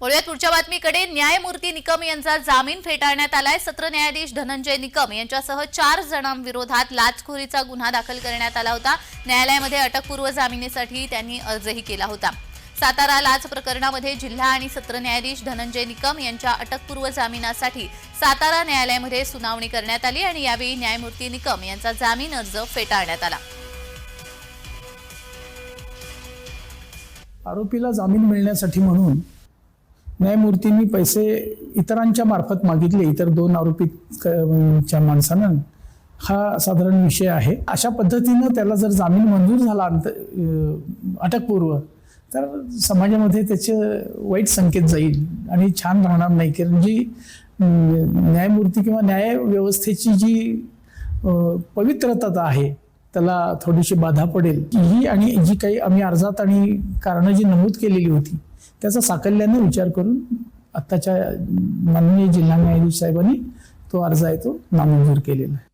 वळूयात पुढच्या बातमीकडे. न्यायमूर्ती निकम यांचा जामीन फेटाळण्यात आलाय. सत्र न्यायाधीश धनंजय निकम यांच्यासह चार जणांविरोधात लाचखोरीचा गुन्हा दाखल करण्यात आला होता. न्यायालयामध्ये अटकपूर्व जामिनीसाठी त्यांनी अर्जही केला होता. सातारा लाच प्रकरणामध्ये जिल्हा आणि सत्र न्यायाधीश धनंजय निकम यांच्या अटकपूर्व जामिनासाठी सातारा न्यायालयामध्ये सुनावणी करण्यात आली आणि यावेळी न्यायमूर्ती निकम यांचा जामीन अर्ज फेटाळण्यात आला. आरोपीला जामीन मिळण्यासाठी म्हणून न्यायमूर्तींनी पैसे इतरांच्या मार्फत मागितले इतर दोन आरोपी क- च्या माणसानं. हा साधारण विषय आहे. अशा पद्धतीनं त्याला जर जामीन मंजूर झाला अंत- अटकपूर्व तर समाजामध्ये त्याचे वाईट संकेत जाईल आणि छान राहणार नाही. कारण जी न्यायमूर्ती किंवा न्याय व्यवस्थेची जी पवित्रता आहे त्याला थोडीशी बाधा पडेल. ही आणि जी काही आम्ही अर्जात आणि कारणं जी नमूद केलेली होती त्याचा साकल्याने विचार करून आत्ताच्या माननीय जिल्हा न्यायाधीश साहेबांनी तो अर्ज आहे तो नामंजूर केलेला आहे.